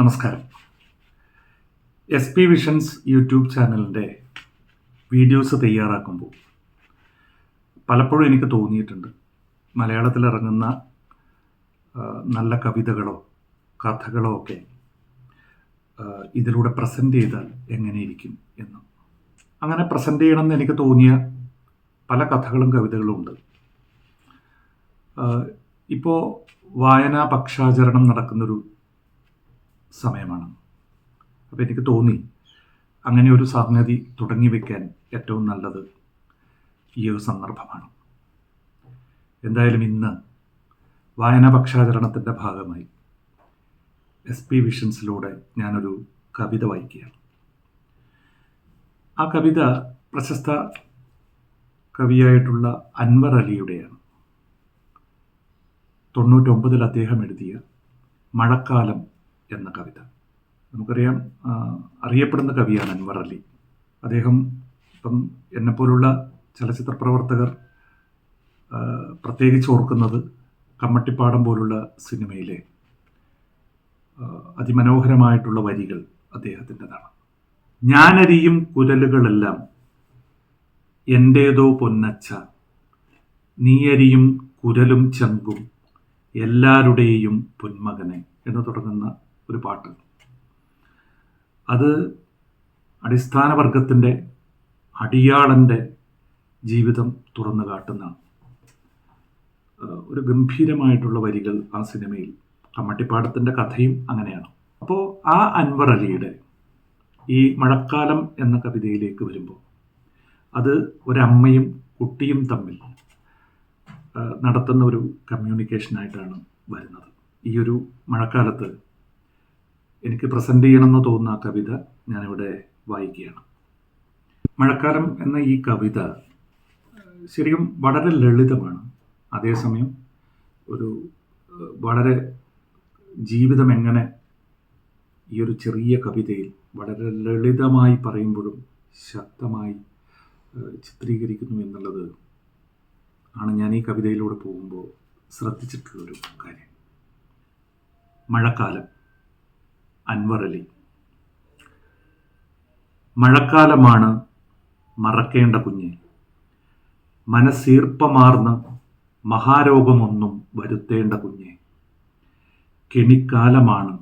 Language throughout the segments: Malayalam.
നമസ്കാരം. എസ് പി വിഷൻസ് യൂട്യൂബ് ചാനലിന്റെ വീഡിയോസ് തയ്യാറാക്കുമ്പോൾ പലപ്പോഴും എനിക്ക് തോന്നിയിട്ടുണ്ട് മലയാളത്തിൽ ഇറങ്ങുന്ന നല്ല കവിതകളോ കഥകളോ ഒക്കെ ഇതിലൂടെ പ്രസന്റ് ചെയ്താൽ എങ്ങനെയിരിക്കും എന്ന്. അങ്ങനെ പ്രസന്റ് ചെയ്യണമെന്ന് എനിക്ക് തോന്നിയ പല കഥകളും കവിതകളും ഉണ്ട്. ഇപ്പോൾ വായനാ പക്ഷാചരണം നടക്കുന്നൊരു സമയമാണ്. അപ്പോൾ എനിക്ക് തോന്നി അങ്ങനെ ഒരു സംഗതി തുടങ്ങി വയ്ക്കാൻ ഏറ്റവും നല്ലത് ഈ ഒരു സന്ദർഭമാണ്. എന്തായാലും ഇന്ന് വായനാ പക്ഷാചരണത്തിന്റെ ഭാഗമായി എസ് പി വിഷൻസിലൂടെ ഞാനൊരു കവിത വായിക്കുകയാണ്. ആ കവിത പ്രശസ്ത കവിയായിട്ടുള്ള അൻവർ അലിയുടെയാണ്. തൊണ്ണൂറ്റൊമ്പതിൽ അദ്ദേഹം എഴുതിയ മഴക്കാലം എന്ന കവിത. നമുക്കറിയാം അറിയപ്പെടുന്ന കവിയാണ് അൻവർ അലി. അദ്ദേഹം ഇപ്പം എന്നെപ്പോലുള്ള ചലച്ചിത്ര പ്രവർത്തകർ പ്രത്യേകിച്ച് ഓർക്കുന്നത് കമ്മട്ടിപ്പാടം പോലുള്ള സിനിമയിലെ അതിമനോഹരമായിട്ടുള്ള വരികൾ അദ്ദേഹത്തിന്റെതാണ്. ഞാനരിയും കുരലുകളെല്ലാം എന്റേതോ പൊന്നച്ച നീയരിയും കുരലും ചങ്കും എല്ലാവരുടെയും പൊന്മകനെ എന്ന് തുടങ്ങുന്ന ഒരു പാട്ട്. അത് അടിസ്ഥാന വർഗത്തിന്റെ അടിയാളന്റെ ജീവിതം തുറന്നു കാട്ടുന്ന ഒരു ഗംഭീരമായിട്ടുള്ള വരികൾ ആ സിനിമയിൽ. കമ്മട്ടിപ്പാടത്തിന്റെ കഥയും അങ്ങനെയാണ്. അപ്പോൾ ആ അൻവർ അലിയുടെ ഈ മഴക്കാലം എന്ന കവിതയിലേക്ക് വരുമ്പോൾ അത് ഒരമ്മയും കുട്ടിയും തമ്മിൽ നടത്തുന്ന ഒരു കമ്മ്യൂണിക്കേഷനായിട്ടാണ് വരുന്നത്. ഈ ഒരു മഴക്കാലത്ത് എനിക്ക് പ്രസന്റ് ചെയ്യണമെന്ന് തോന്നുന്ന ആ കവിത ഞാനിവിടെ വായിക്കുകയാണ്. മഴക്കാലം എന്ന ഈ കവിത ശരിക്കും വളരെ ലളിതമാണ്. അതേസമയം ഒരു വളരെ ജീവിതം എങ്ങനെ ഈ ഒരു ചെറിയ കവിതയിൽ വളരെ ലളിതമായി പറയുമ്പോഴും ശക്തമായി ചിത്രീകരിക്കുന്നു എന്നുള്ളത് ആണ് ഞാൻ ഈ കവിതയിലൂടെ പോകുമ്പോൾ ശ്രദ്ധിച്ചിട്ടുള്ളൊരു കാര്യം. മഴക്കാലം. അൻവർ അലി. മഴക്കാലമാണ് മറക്കേണ്ട കുഞ്ഞെ. മനസ്സീർപ്പമാർന്ന് മഹാരോഗമൊന്നും വരുത്തേണ്ട കുഞ്ഞെ. കെണിക്കാലമാണ്.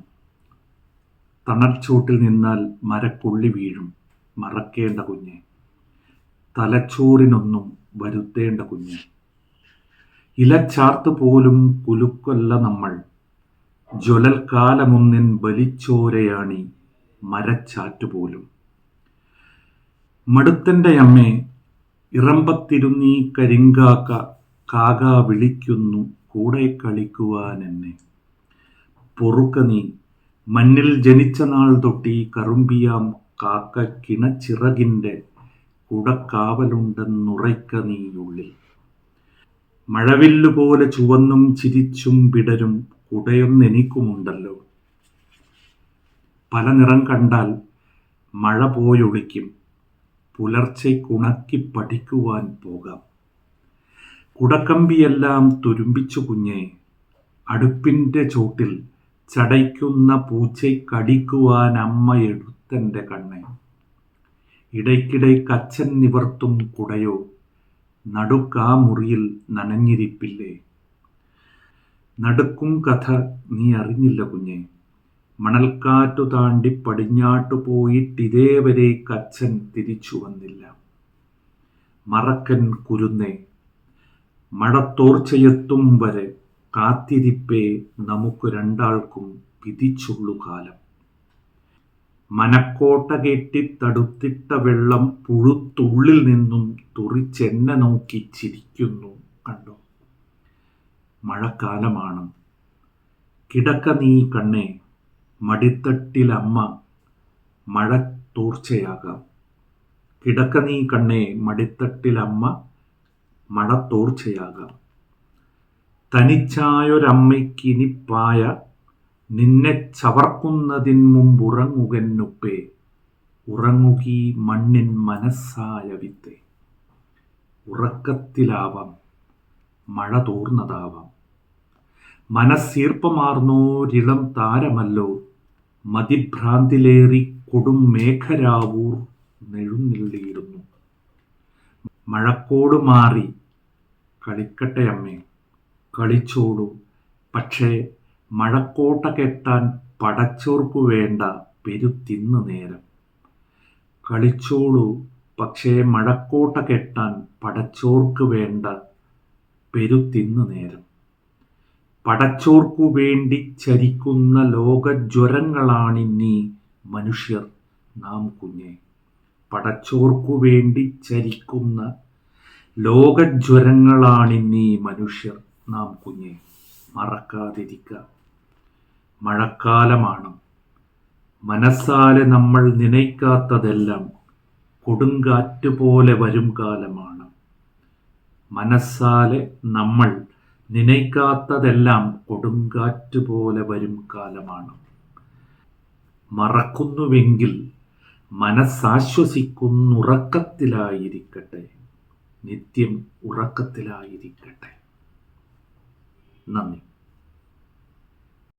തണർച്ചോട്ടിൽ നിന്നാൽ മരക്കുള്ളി വീഴും. മറക്കേണ്ട കുഞ്ഞെ. തലച്ചോറിനൊന്നും വരുത്തേണ്ട കുഞ്ഞ്. ഇലച്ചാർത്ത് പോലും കുലുക്കല്ല നമ്മൾ. ജ്വലൽക്കാലമൊന്നിൻ ബലിച്ചോരയാണി മരച്ചാറ്റ് പോലും. മടുത്തന്റെ അമ്മേ ഇറമ്പത്തിരുന്നീ കരിങ്കാക്ക കാക വിളിക്കുന്നു കൂടെ കളിക്കുവാൻ എന്നെ. പൊറുക്ക നീ മണ്ണിൽ ജനിച്ച നാൾ തൊട്ടി കറുമ്പിയാം കാക്ക കിണച്ചിറകിന്റെ കുടക്കാവലുണ്ടെന്നുറയ്ക്ക നീയുള്ളിൽ മഴവില്ലുപോലെ ചുവന്നും ചിരിച്ചും പിടരും കുടയൊന്നെനിക്കുമുണ്ടല്ലോ പല നിറം കണ്ടാൽ മഴ പോയൊളിക്കും. പുലർച്ചയ്ക്കുണക്കി പഠിക്കുവാൻ പോകാം. കുടക്കമ്പിയെല്ലാം തുരുമ്പിച്ചു കുഞ്ഞെ അടുപ്പിന്റെ ചോട്ടിൽ ചടയ്ക്കുന്ന പൂച്ചയ്ക്കടിക്കുവാൻ അമ്മ എടുത്തെന്റെ കണ്ണെ. ഇടയ്ക്കിടെ കച്ചൻ നിവർത്തും കുടയോ നടുക്കാ മുറിയിൽ നനഞ്ഞിരിപ്പില്ലേ. നടുക്കും കഥ നീ അറിഞ്ഞില്ല കുഞ്ഞെ. മണൽക്കാറ്റു താണ്ടി പടിഞ്ഞാട്ടു പോയിട്ടിതേവരെ കച്ചൻ തിരിച്ചു വന്നില്ല. മറക്കൻ കുരുന്നേ മഴത്തോർച്ചയെത്തും വരെ കാത്തിരിപ്പേ നമുക്ക് രണ്ടാൾക്കും വിധിച്ചുള്ളു കാലം. മനക്കോട്ട കെട്ടി തടുത്തിട്ട വെള്ളം പുഴുത്തുള്ളിൽ നിന്നും തുറിച്ചെന്നെ നോക്കി ചിരിക്കുന്നു കണ്ടോ? മഴക്കാലമാണ് കിടക്ക നീ കണ്ണേ മടിത്തട്ടിലമ്മ മഴ തോർച്ചയാകാം കിടക്ക നീ കണ്ണേ മടിത്തട്ടിലമ്മ മഴ തോർച്ചയാകാം തനിച്ചായൊരമ്മയ്ക്കിനിപ്പായ നിന്നെ ചവർക്കുന്നതിൻ മുമ്പുറങ്ങുകന്നുപ്പേ ഉറങ്ങുകി മണ്ണിൻ മനസ്സായ വിത്തെ. ഉറക്കത്തിലാവാം മഴ തോർന്നതാവാം. മനസ്സീർപ്പമാർന്നോരിളം താരമല്ലോ. മതിഭ്രാന്തിലേറി കൊടും മേഘരാവൂർ നെഴുന്നള്ളിയിടുന്നു മഴക്കോട് മാറി. കളിക്കട്ടെ അമ്മേ. കളിച്ചോളൂ പക്ഷേ മഴക്കോട്ട കെട്ടാൻ പടച്ചോർക്കു വേണ്ട പെരുത്തിന്ന് നേരം. കളിച്ചോളൂ പക്ഷേ മഴക്കോട്ട കെട്ടാൻ പടച്ചോർക്ക് വേണ്ട പെരുത്തിന്ന് നേരം. പടച്ചോർക്കു വേണ്ടി ചരിക്കുന്ന ലോകജ്വരങ്ങളാണിന്നീ മനുഷ്യർ നാം കുഞ്ഞെ. പടച്ചോർക്കു വേണ്ടി ചരിക്കുന്ന ലോകജ്വരങ്ങളാണിന്നീ മനുഷ്യർ നാം കുഞ്ഞെ. മറക്കാതിരിക്ക. മഴക്കാലമാണ്. മനസ്സാലെ നമ്മൾ നനയ്ക്കാത്തതെല്ലാം കൊടുങ്കാറ്റ് പോലെ വരും കാലമാണ്. മനസ്സാലെ നമ്മൾ നനയ്ക്കാത്തതെല്ലാം കൊടുങ്കാറ്റ് പോലെ വരും കാലമാണ്. മറക്കുന്നുവെങ്കിൽ മനസ്സാശ്വസിക്കുന്നുറക്കത്തിലായിരിക്കട്ടെ. നിത്യം ഉറക്കത്തിലായിരിക്കട്ടെ. നന്ദി.